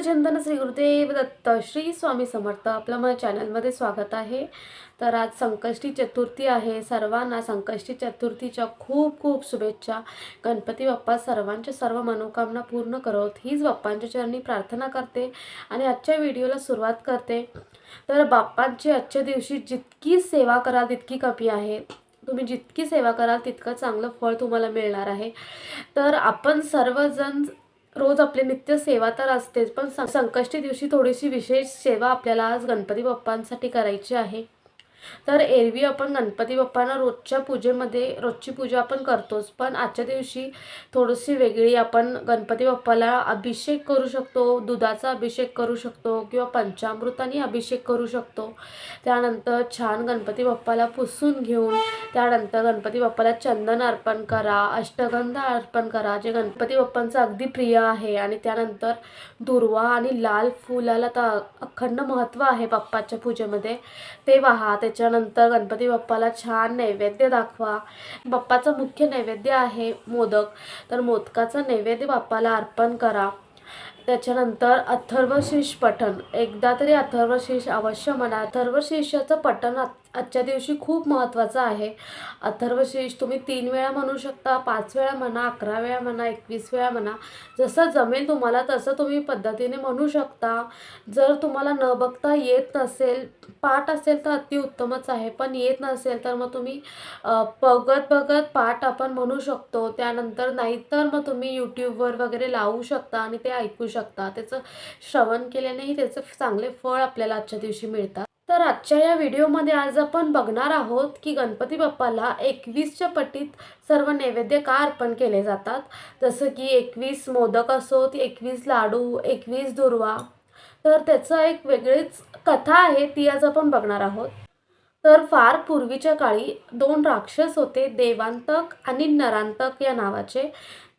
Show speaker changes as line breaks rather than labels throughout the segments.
चंदन चिंतन श्री गुरुदेव दत्त श्री स्वामी समर्थ आपलं माझ्या चॅनलमध्ये स्वागत आहे. तर आज संकष्टी चतुर्थी आहे. सर्वांना संकष्टी चतुर्थीच्या खूप खूप शुभेच्छा. गणपती बाप्पा सर्वांच्या सर्व मनोकामना पूर्ण करत हीच बाप्पांच्या चरणी प्रार्थना करते आणि आजच्या व्हिडिओला सुरुवात करते. तर बाप्पांची आजच्या दिवशी जितकी सेवा कराल तितकी कमी आहे. तुम्ही जितकी सेवा कराल तितकं चांगलं फळ तुम्हाला मिळणार आहे. तर आपण सर्वजण रोज आपली नित्य सेवा तर असतेच पण संकष्टी दिवशी थोडीशी विशेष सेवा आपल्याला आज गणपती बाप्पांसाठी करायची आहे. तर एरवी आपण गणपती बाप्पांना रोजच्या पूजेमध्ये रोजची पूजा आपण करतोच पण आजच्या दिवशी थोडीशी वेगळी आपण गणपती बाप्पाला अभिषेक करू शकतो दुधाचा अभिषेक करू शकतो किंवा पंचामृताने अभिषेक करू शकतो. त्यानंतर छान गणपती बाप्पाला पुसून घेऊन त्यानंतर गणपती बाप्पाला चंदन अर्पण करा अष्टगंध अर्पण करा जे गणपती बाप्पांचं अगदी प्रिय आहे. आणि त्यानंतर दुर्वा आणि लाल फुलाला तर अखंड महत्त्व आहे बाप्पाच्या पूजेमध्ये. ते वाहा त्याच्यानंतर गणपती बाप्पाला छान नैवेद्य दाखवा. बाप्पाचं मुख्य नैवेद्य आहे मोदक. तर मोदकाचं नैवेद्य बाप्पाला अर्पण करा. त्याच्यानंतर अथर्वशीष पठण. एकदा तरी अथर्वशीष अवश्य म्हणा. अथर्वशीषाचं पठण आजच्या दिवशी खूप महत्त्वाचं आहे. अथर्वशीष तुम्ही तीन वेळा म्हणू शकता पाच वेळा म्हणा अकरा वेळा म्हणा एकवीस वेळा म्हणा जसं जमेल तुम्हाला तसं तुम्ही पद्धतीने म्हणू शकता. जर तुम्हाला न बघता येत नसेल पाठ असेल तर अतिउत्तमच आहे. पण येत नसेल तर मग तुम्ही बघत बघत पाठ आपण म्हणू शकतो. त्यानंतर नाहीतर मग तुम्ही यूट्यूबवर वगैरे लावू शकता आणि ते ऐकू शकता. त्याचं श्रवण केल्यानेही त्याचं चांगले फळ आपल्याला आजच्या दिवशी मिळतात. तर आजच्या या व्हिडिओमध्ये आज आपण बघणार आहोत की गणपती बाप्पाला एकवीसच्या पटीत सर्व नैवेद्य का अर्पण केले जातात? जसं की एकवीस मोदक असोत एकवीस लाडू एकवीस दुर्वा. तर त्याचं एक वेगळीच कथा आहे ती आज आपण बघणार आहोत. तर फार पूर्वीच्या काळी दोन राक्षस होते देवांतक आणि नरांतक या नावाचे.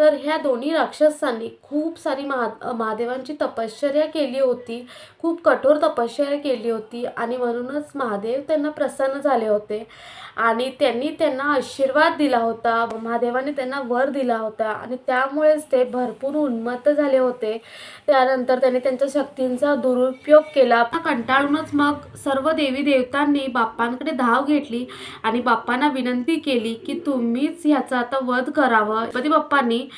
तर ह्या दोन्ही राक्षसांनी खूप सारी महा महादेवांची तपश्चर्या केली होती. खूप कठोर तपश्चर्या केली होती आणि म्हणूनच महादेव त्यांना प्रसन्न झाले होते. आणि त्यांनी त्यांना आशीर्वाद दिला होता. महादेवाने त्यांना वर दिला होता आणि त्यामुळेच ते भरपूर उन्मत्त झाले होते. त्यानंतर त्यांनी त्यांच्या शक्तींचा दुरुपयोग केला. कंटाळूनच मग सर्व देवी देवतांनी बाप्पांकडे धाव घेतली आणि बाप्पांना विनंती केली की तुम्हीच ह्याचा आता वध करावं. गणपती बाप्पांनी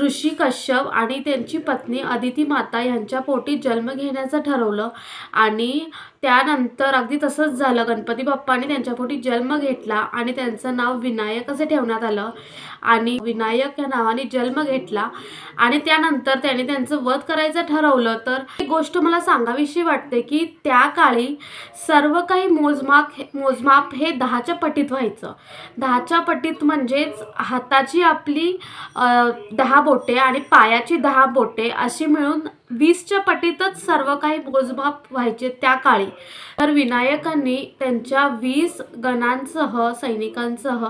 ऋषी कश्यप आणि त्यांची पत्नी अदिती माता यांच्या पोटी जन्म घेण्याचं ठरवलं. आणि त्यानंतर अगदी तसंच झालं. गणपती बाप्पाने त्यांच्या पोटी जन्म घेतला आणि त्यांचं नाव विनायक असे ठेवण्यात आलं. आणि विनायक या नावाने जन्म घेतला आणि त्यानंतर त्याने त्यांचं वध करायचं ठरवलं. तर एक गोष्ट मला सांगावीशी वाटते की त्या काळी सर्व काही मोजमाप मोजमाप हे दहाच्या पटीत व्हायचं. दहाच्या पटीत म्हणजेच हाताची आपली दहा बोटे आणि पायाची दहा बोटे अशी मिळून वीसच्या पटीतच सर्व काही मोजमाप व्हायचे त्या काळी. तर विनायकांनी त्यांच्या वीस गणांसह सैनिकांसह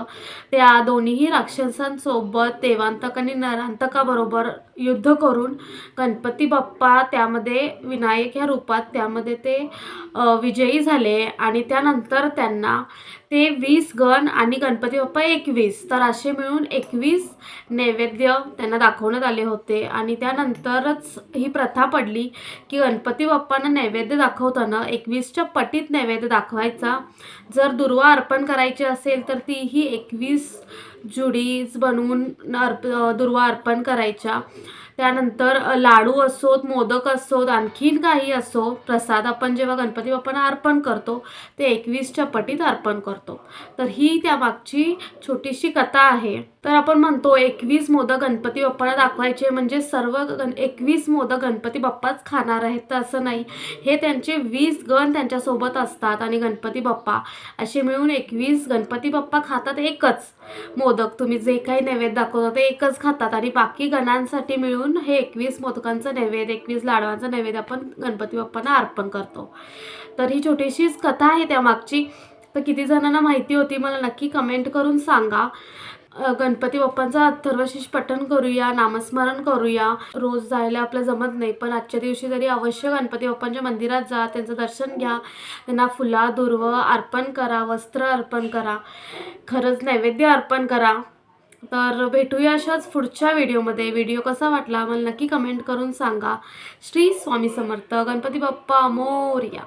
त्या दोन्हीही राक्षसांसोबत देवांतक आणि नरांतकाबरोबर युद्ध करून गणपती बाप्पा त्यामध्ये विनायक ह्या रूपात त्यामध्ये ते विजयी झाले आणि त्यानंतर त्यांना ते वीस गण आणि गणपती बाप्पा एकवीस तर असे मिळून एकवीस नैवेद्य त्यांना दाखवण्यात आले होते. आणि त्यानंतरच ही प्रथा पडली की गणपती बाप्पांना नैवेद्य दाखवताना एकवीसच्या पटीत नैवेद्य दाखवायचा. जर दुर्वा अर्पण करायची असेल तर ती ही एकवीस जुडीज बनवून अर्प दुर्वा अर्पण करायच्या. त्यानंतर लाडू असोत मोदक असोत आणखीन काही असो प्रसाद आपण जेव्हा गणपती बाप्पांना अर्पण करतो ते एकवीसच्या पटीत अर्पण करतो. तर ही त्यामागची छोटीशी कथा आहे. तर आपण म्हणतो एकवीस मोदक गणपती बाप्पाला दाखवायचे म्हणजे सर्व गण एकवीस मोदक गणपती बाप्पाच खाणार आहेत तर असं नाही. हे त्यांचे वीस गण त्यांच्यासोबत असतात आणि गणपती बाप्पा असे मिळून एकवीस गणपती बाप्पा खातात एकच मोदक. तुम्ही जे काही नैवेद्य दाखवता ते एकच खातात आणि बाकी गणांसाठी मिळून हे एकवीस मोदकांचं नैवेद्य एकवीस लाडवांचं नैवेद्य आपण गणपती बाप्पांना अर्पण करतो. तर ही छोटीशीच कथा आहे त्यामागची तर किती जणांना माहिती होती मला नक्की कमेंट करून सांगा. गणपती बाप्पांचा अथर्वशीष पठण करूया नामस्मरण करूया. रोज जायला आपलं जमत नाही पण आजच्या दिवशी तरी अवश्य गणपती बाप्पांच्या मंदिरात जा त्यांचं दर्शन घ्या. त्यांना फुला दुर्व अर्पण करा वस्त्र अर्पण करा. खरंच नैवेद्य अर्पण करा. तर भेटूया अशाच पुढच्या व्हिडिओमध्ये. व्हिडिओ कसा वाटला मला नक्की कमेंट करून सांगा. श्री स्वामी समर्थ गणपती बाप्पा मोरया.